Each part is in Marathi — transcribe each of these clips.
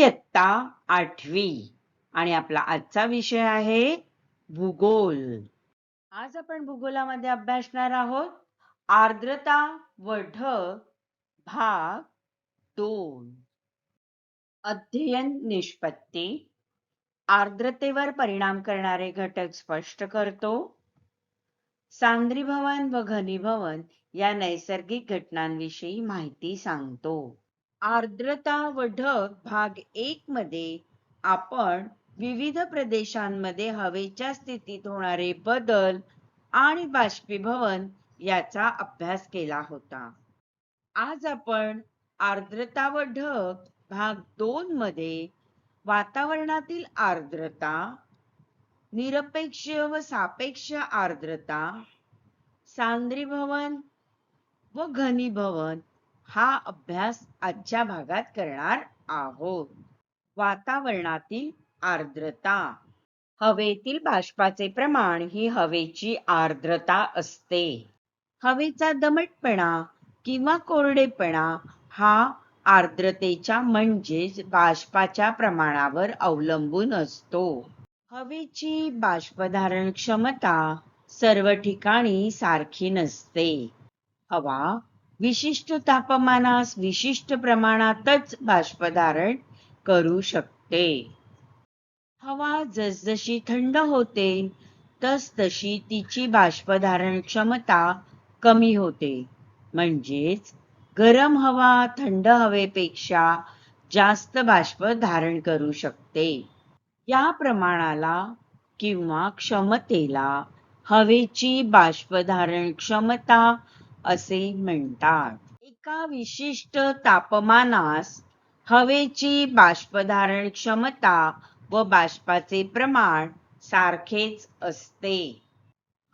इयत्ता आठवी. आणि आपला आजचा विषय आहे भूगोल. आज आपण भूगोलामध्ये अभ्यासणार आहोत आर्द्रता व ढ भाग दोन. अध्ययन निष्पत्ती. आर्द्रतेवर परिणाम करणारे घटक स्पष्ट करतो. सांद्रीभवन व घनीभवन या नैसर्गिक घटनांविषयी माहिती सांगतो. आर्द्रता व ढग भाग एक मध्ये आपण विविध प्रदेशांमध्ये हवेच्या स्थितीत होणारे बदल आणि बाष्पीभवन याचा अभ्यास केला होता. आज आपण आर्द्रता व ढग भाग दोन मध्ये वातावरणातील आर्द्रता निरपेक्ष व सापेक्ष आर्द्रता सांद्रीभवन व घनीभवन हा अभ्यास आजच्या भागात करणार आहोत. वातावरणातील आर्द्रता. हवेतील बाष्पाचे प्रमाण ही हवेची आर्द्रता असते. हवेचा दमटपणा किंवा कोरडेपणा हा आर्द्रतेच्या म्हणजेच बाष्पाच्या प्रमाणावर अवलंबून असतो. हवेची बाष्पधारण क्षमता सर्व ठिकाणी सारखी नसते. हवा विशिष्ट तापमानास विशिष्ट प्रमाणातच बाष्पधारण करू शकते. हवा जसजशी थंड होते तस तशी तिची बाष्पधारण क्षमता कमी होते. म्हणजेच गरम हवा थंड हवेपेक्षा जास्त बाष्प धारण करू शकते. या प्रमाणाला किंवा क्षमतेला हवेची बाष्पधारण क्षमता असे म्हणतात. एका विशिष्ट तापमानास हवेची बाष्पधारण क्षमता व बाष्पाचे प्रमाण सारखेच असते.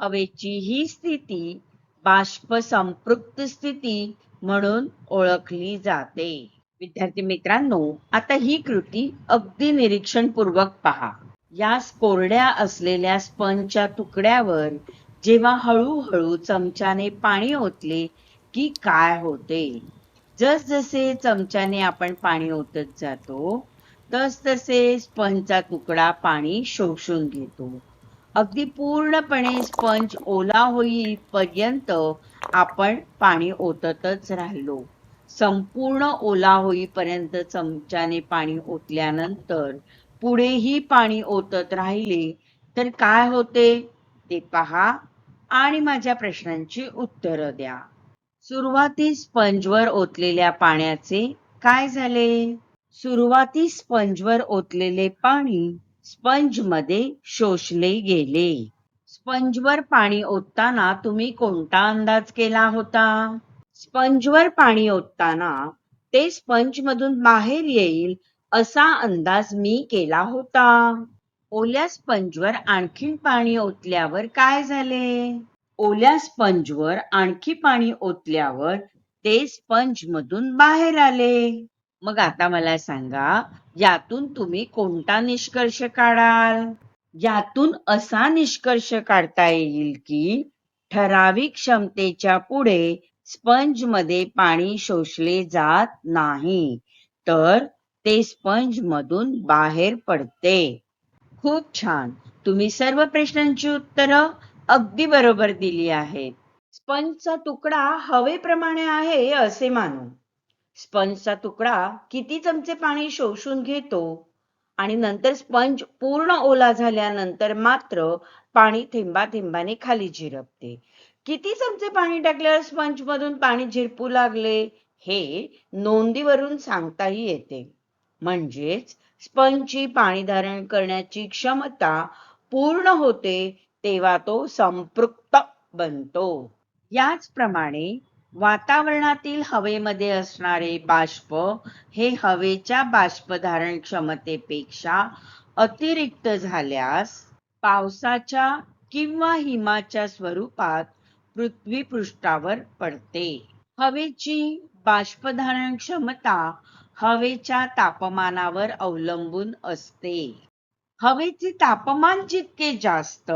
हवेची ही स्थिती बाष्प संपृक्त स्थिती म्हणून ओळखली जाते. विद्यार्थी मित्रांनो आता ही कृती अगदी निरीक्षणपूर्वक पहा. या कोरड्या असलेल्या स्पंजच्या तुकड्यावर जेव्हा हळूहळू चमच्याने पाणी ओतले की काय होते? जसजसे चमच्याने आपण पाणी ओतत जातो तस तसे स्पंजचा तुकडा पाणी शोषून घेतो. अगदी पूर्णपणे स्पंज ओला होईपर्यंत आपण पाणी ओततच राहिलो. संपूर्ण ओला होईपर्यंत चमच्याने पाणी ओतल्यानंतर पुढेही पाणी ओतत राहिले तर काय होते? ते पहा आणि माझ्या प्रश्नांची उत्तरं द्या. सुरुवातीस स्पंजवर ओतलेल्या पाण्याचे काय झाले? सुरुवातीस स्पंजवर ओतलेले पाणी स्पंजमध्ये शोषले गेले. स्पंजवर पाणी ओतताना तुम्ही कोणता अंदाज केला होता? स्पंजवर पाणी ओतताना ते स्पंज मधून बाहेर येईल असा अंदाज मी केला होता. ओल्या स्पंजवर आणखी पाणी ओतल्यावर काय झाले? ओल्या स्पंजवर आणखी पाणी ओतल्यावर ते स्पंज मधून बाहेर आले. मग आता मला सांगा यातून तुम्ही कोणता निष्कर्ष काढाल? यातून असा निष्कर्ष काढता येईल की ठराविक क्षमतेच्या पुढे स्पंजमध्ये पाणी शोषले जात नाही तर ते स्पंज मधून बाहेर पडते. खूप छान. तुम्ही सर्व प्रश्नांची उत्तरं अगदी बरोबर दिली आहेत. स्पंजचा तुकडा हवेप्रमाणे आहे असे मानू. स्पंजचा तुकडा किती चमचे पाणी शोषून घेतो? आणि नंतर स्पंज पूर्ण ओला झाल्यानंतर मात्र पाणी थेंबा थेंबाने खाली झिरपते. किती चमचे पाणी टाकल्यावर स्पंज मधून पाणी झिरपू लागले? हे नोंदीवरून सांगताही येते. म्हणजेच स्पंजची पाणी धारण करण्याची क्षमता पूर्ण होते तेव्हा तो संपृक्त बनतो. याचप्रमाणे वातावरणातील हवेमध्ये असणारे बाष्प हे हवेच्या बाष्पधारण क्षमतेपेक्षा अतिरिक्त झाल्यास पावसाच्या किंवा हिमाच्या स्वरूपात पृथ्वी पृष्ठावर पडते. हवेची बाष्पधारण क्षमता हवेच्या तापमानावर अवलंबून असते. हवेचे तापमान जितके जास्त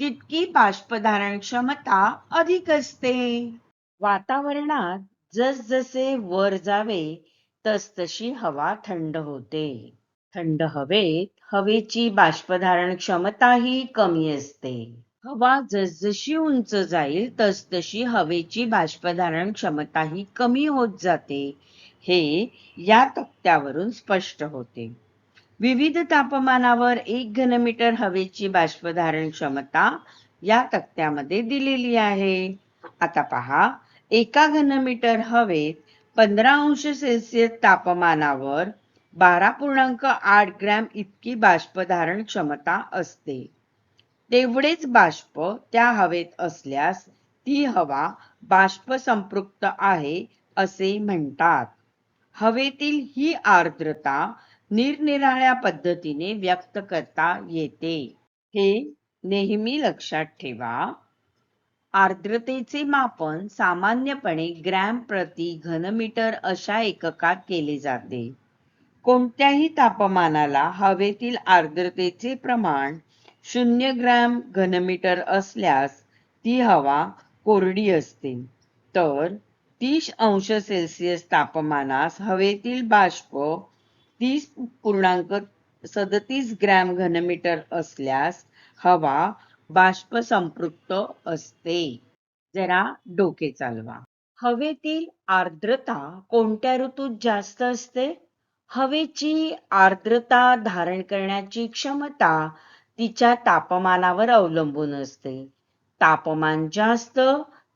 तितकी बाष्पधारण क्षमता अधिक असते. वातावरणात जसजसे वर जावे तसतशी हवा थंड होते. थंड हवेत हवेची बाष्पधारण क्षमताही कमी असते. हवा जसजशी उंच जाईल तसतशी हवेची बाष्पधारण क्षमताही कमी होत जाते. हे या तक्त्यावरून स्पष्ट होते. विविध तापमानावर एक घनमीटर हवेची बाष्पधारण क्षमता या तक्त्यामध्ये दिलेली आहे. आता पहा एका घनमीटर हवेत पंधरा अंश सेल्सिअस तापमानावर बारा पूर्णांक आठ ग्रॅम इतकी बाष्पधारण क्षमता असते. तेवढेच बाष्प त्या हवेत असल्यास ती हवा बाष्प संपृक्त आहे असे म्हणतात. हवेतील ही आर्द्रता निरनिराळ्या पद्धतीने व्यक्त करता येते. हे नेहमी लक्षात ठेवा. आर्द्रतेचे मापन सामान्यपणे ग्रॅम प्रति घनमीटर अशा एककात केले जाते. कोणत्याही तापमानाला हवेतील आर्द्रतेचे प्रमाण शून्य ग्रॅम घनमीटर असल्यास ती हवा कोरडी असते. तर तीस अंश सेल्सिअस तापमानास हवेतील बाष्प तीस पूर्णांक सदतीस ग्रॅम घनमीटर असल्यास हवा बाष्प संपृक्त असते. जरा डोके चालवा. हवेतील आर्द्रता कोणत्या ऋतूत जास्त असते? हवेची आर्द्रता धारण करण्याची क्षमता तिच्या तापमानावर अवलंबून असते. तापमान जास्त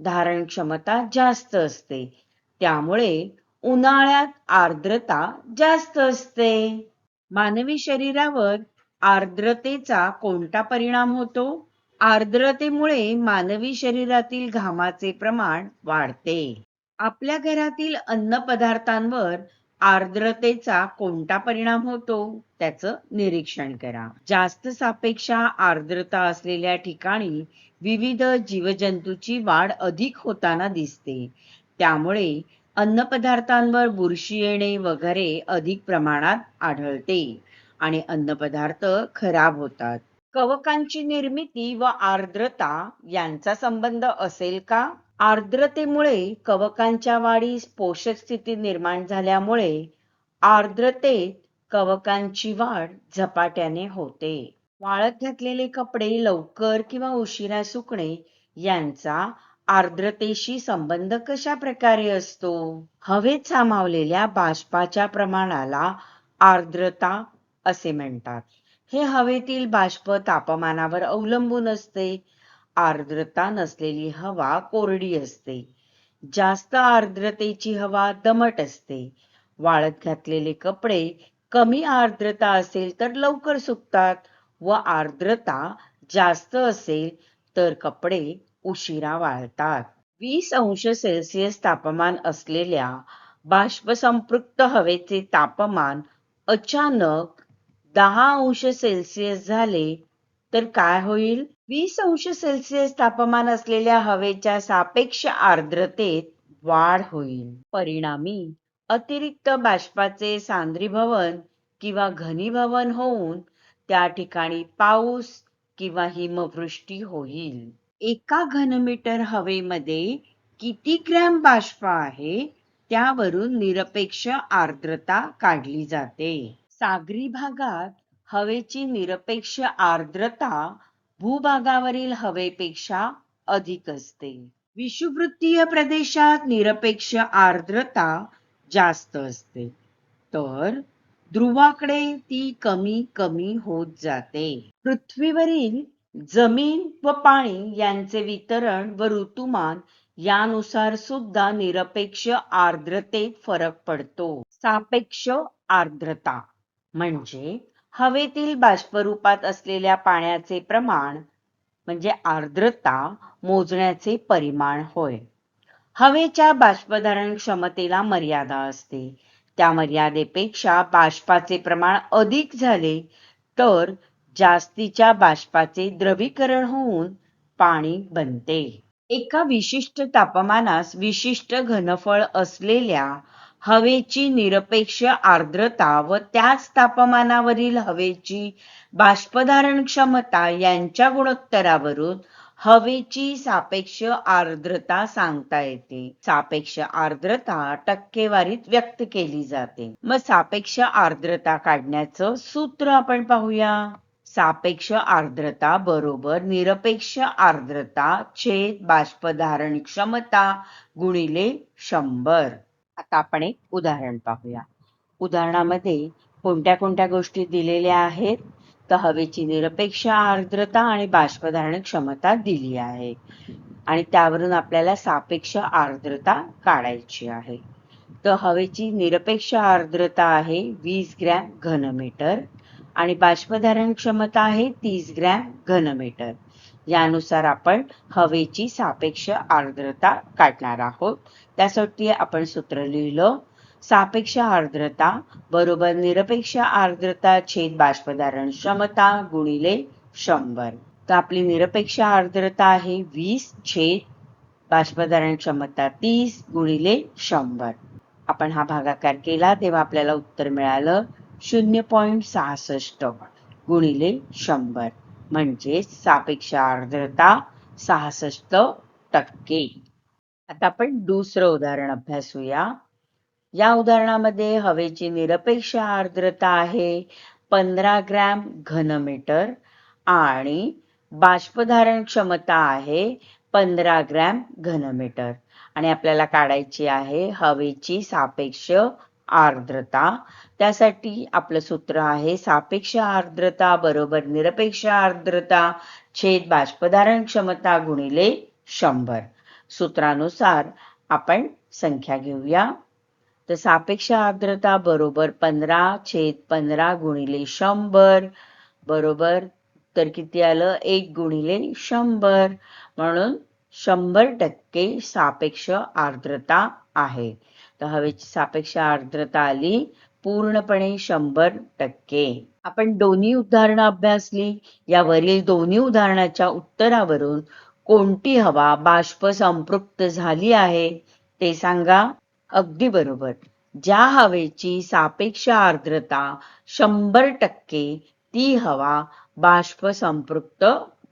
धारण क्षमता जास्त असते. त्यामुळे उन्हाळ्यात आर्द्रता जास्त असते. मानवी शरीरावर आर्द्रतेचा कोणता परिणाम होतो? आर्द्रतेमुळे मानवी शरीरातील घामाचे प्रमाण वाढते. आपल्या घरातील अन्न पदार्थांवर आर्द्रतेचा कोणता परिणाम होतो? त्याचं निरीक्षण करा. जास्त सापेक्ष आर्द्रता असलेल्या ठिकाणी विविध जीवजंतूची वाढ अधिक होताना दिसते. त्यामुळे अन्नपदार्थांवर बुरशी येणे वगैरे अधिक प्रमाणात आढळते आणि अन्नपदार्थ खराब होतात. कवकांची निर्मिती व आर्द्रता यांचा संबंध असेल का? आर्द्रतेमुळे कवकांच्या वाढीस पोषक स्थिती निर्माण झाल्यामुळे आर्द्रतेत कवकांची वाढ झपाट्याने होते. वाळत घातलेले कपडे लवकर किंवा उशिरा सुकणे यांचा आर्द्रतेशी संबंध कशा प्रकारे असतो? हवेत सामावलेल्या बाष्पाच्या प्रमाणाला आर्द्रता असे म्हणतात. हे हवेतील बाष्प तापमानावर अवलंबून असते. आर्द्रता नसलेली हवा कोरडी असते. जास्त आर्द्रतेची हवा दमट असते. वाळत घातलेले कपडे कमी आर्द्रता असेल तर लवकर सुकतात. व आर्द्रता जास्त असेल तर कपडे उशिरा वाळतात. वीस अंश सेल्सिअस तापमान असलेल्या बाष्पसंपृक्त हवेचे तापमान अचानक दहा अंश सेल्सिअस झाले तर काय होईल? वीस अंश सेल्सिअस तापमान असलेल्या हवेच्या सापेक्ष आर्द्रतेत वाढ होईल. परिणामी अतिरिक्त बाष्पाचे सांद्रीभवन किंवा घनीभवन होऊन त्या ठिकाणी पाऊस किंवा हिमवृष्टी होईल. एका घनमीटर हवेमध्ये किती ग्रॅम बाष्प आहे त्यावरून निरपेक्ष आर्द्रता काढली जाते. सागरी भागात हवेची निरपेक्ष आर्द्रता भूभागावरील हवेपेक्षा अधिक असते. विषुवृत्तीय प्रदेशात निरपेक्ष आर्द्रता जास्त असते. तर ध्रुवाकडे ती कमी कमी होत जाते. पृथ्वीवरील जमीन व पाणी यांचे वितरण व ऋतुमान यानुसार सुद्धा निरपेक्ष आर्द्रतेत फरक पडतो. सापेक्ष आर्द्रता म्हणजे हवेतील बाष्परूपात असलेल्या पाण्याचे प्रमाण म्हणजे आर्द्रता मोजण्याचे परिमाण होय. हवेच्या बाष्पधारण क्षमतेला मर्यादा असते. त्या मर्यादेपेक्षा बाष्पाचे प्रमाण अधिक झाले तर जास्तीच्या बाष्पाचे द्रवीकरण होऊन पाणी बनते. एका विशिष्ट तापमानास विशिष्ट घनफळ असलेल्या हवेची निरपेक्ष आर्द्रता व त्याच तापमानावरील हवेची बाष्पधारण क्षमता यांच्या गुणोत्तरावरून हवेची सापेक्ष आर्द्रता सांगता येते. सापेक्ष आर्द्रता टक्केवारीत व्यक्त केली जाते. मग सापेक्ष आर्द्रता काढण्याचं सूत्र आपण पाहूया. सापेक्ष आर्द्रता बरोबर निरपेक्ष आर्द्रता छेद बाष्पधारण क्षमता गुणिले शंभर. आता आपण एक उदाहरण पाहूया. उदाहरणामध्ये कोणत्या कोणत्या गोष्टी दिलेल्या आहेत? तर हवेची निरपेक्ष आर्द्रता आणि बाष्पधारण क्षमता दिली आहे. आणि त्यावरून आपल्याला सापेक्ष आर्द्रता काढायची आहे. तर हवेची निरपेक्ष आर्द्रता आहे वीस ग्रॅम घनमीटर आणि बाष्पधारण क्षमता आहे तीस ग्रॅम घनमीटर यानुसार आपण हवेची सापेक्ष आर्द्रता काढणार आहोत. त्यासाठी आपण सूत्र लिहिलं सापेक्ष आर्द्रता बरोबर निरपेक्ष आर्द्रता छेद बाष्पधारण क्षमता गुणिले शंभर. तर आपली निरपेक्ष आर्द्रता आहे वीस छेद बाष्पधारण क्षमता तीस गुणिले शंभर. आपण हा भागाकार केला तेव्हा आपल्याला उत्तर मिळालं शून्य पॉइंट सहासष्ट गुणिले शंभर. म्हणजे सापेक्ष आर्द्रता सहासष्ट टक्के. आता आपण दुसरं उदाहरण अभ्यासूया. या उदाहरणामध्ये हवेची निरपेक्ष आर्द्रता आहे पंधरा ग्रॅम घनमीटर आणि बाष्पधारण क्षमता आहे पंधरा ग्रॅम घनमीटर आणि आपल्याला काढायची आहे हवेची सापेक्ष आर्द्रता. त्यासाठी आपलं सूत्र आहे सापेक्ष आर्द्रता बरोबर निरपेक्ष आर्द्रता छेद बाष्पधारण क्षमता गुणिले शंभर. सूत्रानुसार आपण संख्या घेऊया. तर सापेक्ष आर्द्रता बरोबर पंधरा छेद पंधरा गुणिले शंभर बरोबर तर किती आलं? एक गुणिले शंभर. म्हणून शंभर टक्के सापेक्ष आर्द्रता आहे. तर हवेची सापेक्ष आर्द्रता आली पूर्णपणे शंभर टक्के. आपण दोन्ही उदाहरणं अभ्यासली. यावरील दोन्ही उदाहरणाच्या उत्तरावरून कोणती हवा बाष्प संपृक्त झाली आहे ते सांगा. अगदी बरोबर. ज्या हवेची सापेक्ष आर्द्रता शंभर टक्के ती हवा बाष्प संपृक्त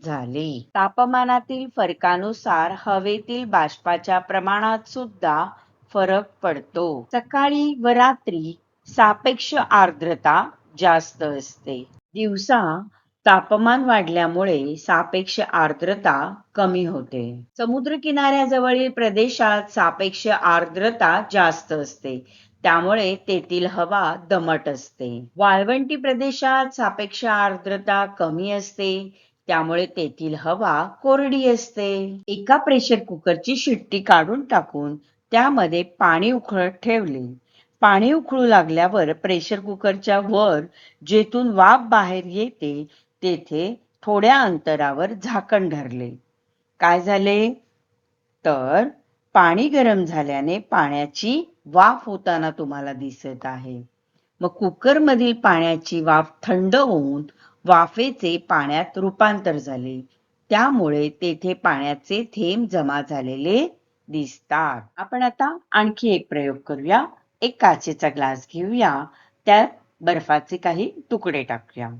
झाली. तापमानातील फरकानुसार हवेतील बाष्पाच्या प्रमाणात सुद्धा फरक पडतो. सकाळी व रात्री सापेक्ष आर्द्रता जास्त असते. दिवसा तापमान वाढल्यामुळे सापेक्ष आर्द्रता कमी होते. समुद्र किनाऱ्याजवळील प्रदेशात सापेक्ष आर्द्रता जास्त असते. त्यामुळे तेथील हवा दमट असते. वाळवंटी प्रदेशात सापेक्ष आर्द्रता कमी असते. त्यामुळे तेथील हवा कोरडी असते. एका प्रेशर कुकरची शिट्टी काढून टाकून त्यामध्ये पाणी उकळत ठेवले. पाणी उकळू लागल्यावर प्रेशर कुकरच्या वर जेथून वाफ बाहेर येते तेथे थोड्या अंतरावर झाकण धरले. काय झाले? तर पाणी गरम झाल्याने पाण्याची वाफ होताना तुम्हाला दिसत आहे. मग कुकर मधील पाण्याची वाफ थंड होऊन वाफेचे पाण्यात रूपांतर झाले. त्यामुळे तेथे पाण्याचे थेंब जमा झालेले दिसतात. आपण आता आणखी एक प्रयोग करूया. एक काचेचा ग्लास घेऊया. त्यात बर्फाचे काही तुकडे टाकूया.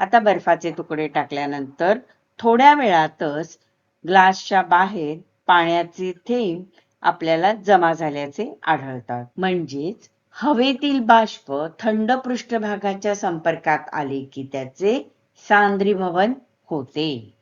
आता बर्फाचे तुकडे टाकल्यानंतर थोड्या वेळातच ग्लासच्या बाहेर पाण्याचे थेंब आपल्याला जमा झाल्याचे आढळतात. म्हणजेच हवेतील बाष्प थंड पृष्ठभागाच्या संपर्कात आले की त्याचे सांद्रीभवन होते.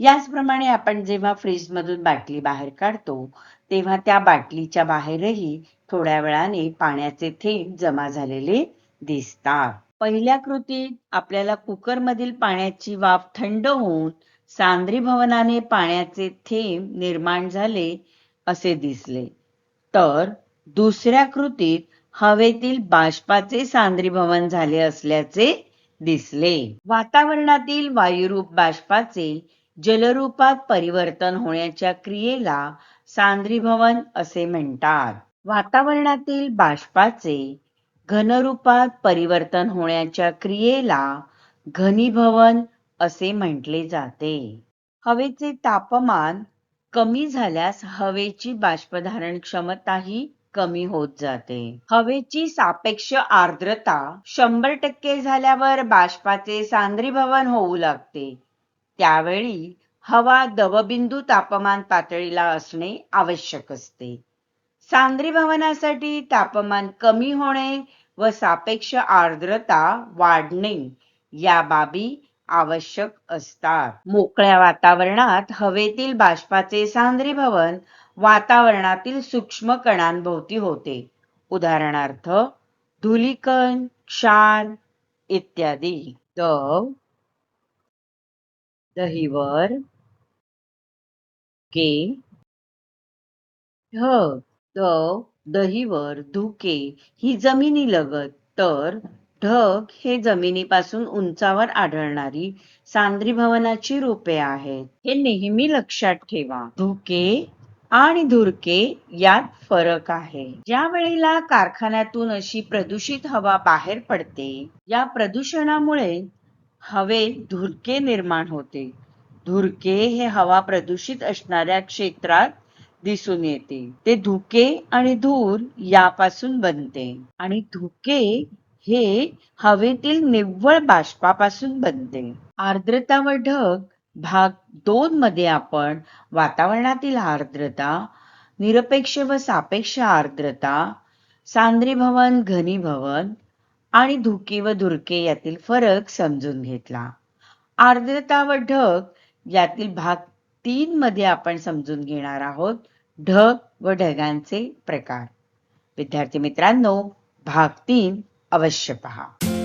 याचप्रमाणे आपण जेव्हा फ्रीज मधून बाटली बाहेर काढतो तेव्हा त्या बाटलीच्या बाहेरही थोड्या वेळाने पाण्याचे थेंब जमा झालेले दिसतात. पहिल्या कृतीत आपल्याला कुकर मधील पाण्याची वाफ थंड होऊन सांद्रीभवनाने पाण्याचे थेंब निर्माण झाले असे दिसले. तर दुसऱ्या कृतीत हवेतील बाष्पाचे सांद्रीभवन झाले असल्याचे दिसले. वातावरणातील वायुरूप बाष्पाचे जलरूपात परिवर्तन होण्याच्या क्रियेला सांद्रीभवन असे म्हणतात. वातावरणातील बाष्पाचे घनरूपात परिवर्तन होण्याच्या क्रियेला घनीभवन असे म्हटले जाते. हवेचे तापमान कमी झाल्यास हवेची बाष्पधारण क्षमताही कमी होत जाते. हवेची सापेक्ष आर्द्रता शंभर टक्के झाल्यावर बाष्पाचे सांद्रीभवन होऊ लागते. त्यावेळी हवा दवबिंदू तापमान पातळीला असणे आवश्यक असते. सांद्रीभवनासाठी तापमान कमी होणे व सापेक्ष आर्द्रता वाढणे या बाबी आवश्यक असतात. मोकळ्या वातावरणात हवेतील बाष्पाचे सांद्रीभवन वातावरणातील सूक्ष्म कणांभोवती होते. उदाहरणार्थ धुलिकण क्षार इत्यादी. दव दहीवर. के. ढग दव दहीवर धुके ही जमिनीलगत तर ढग हे जमिनीपासून उंचावर आढळणारी सांद्रीभवनाची रूपे आहेत. हे नेहमी लक्षात ठेवा. धुके आणि धुरके यात फरक आहे. ज्या वेळेला कारखान्यातून अशी प्रदूषित हवा बाहेर पडते या प्रदूषणामुळे हवेत धुरके निर्माण होते. धुरके हे हवा प्रदूषित असणाऱ्या क्षेत्रात दिसून येते. ते धुके आणि धूर यापासून बनते. आणि धुके हे हवेतील निव्वळ बाष्पापासून बनते. आर्द्रता व ढग भाग दोन मध्ये आपण वातावरणातील आर्द्रता निरपेक्ष व सापेक्ष आर्द्रता सांद्रीभवन घनीभवन आणि धुके व धुरके यातील फरक समजून घेतला. आर्द्रता व ढग यातील भाग तीन मध्ये आपण समजून घेणार आहोत ढग व ढगांचे प्रकार. विद्यार्थी मित्रांनो भाग तीन अवश्य पहा.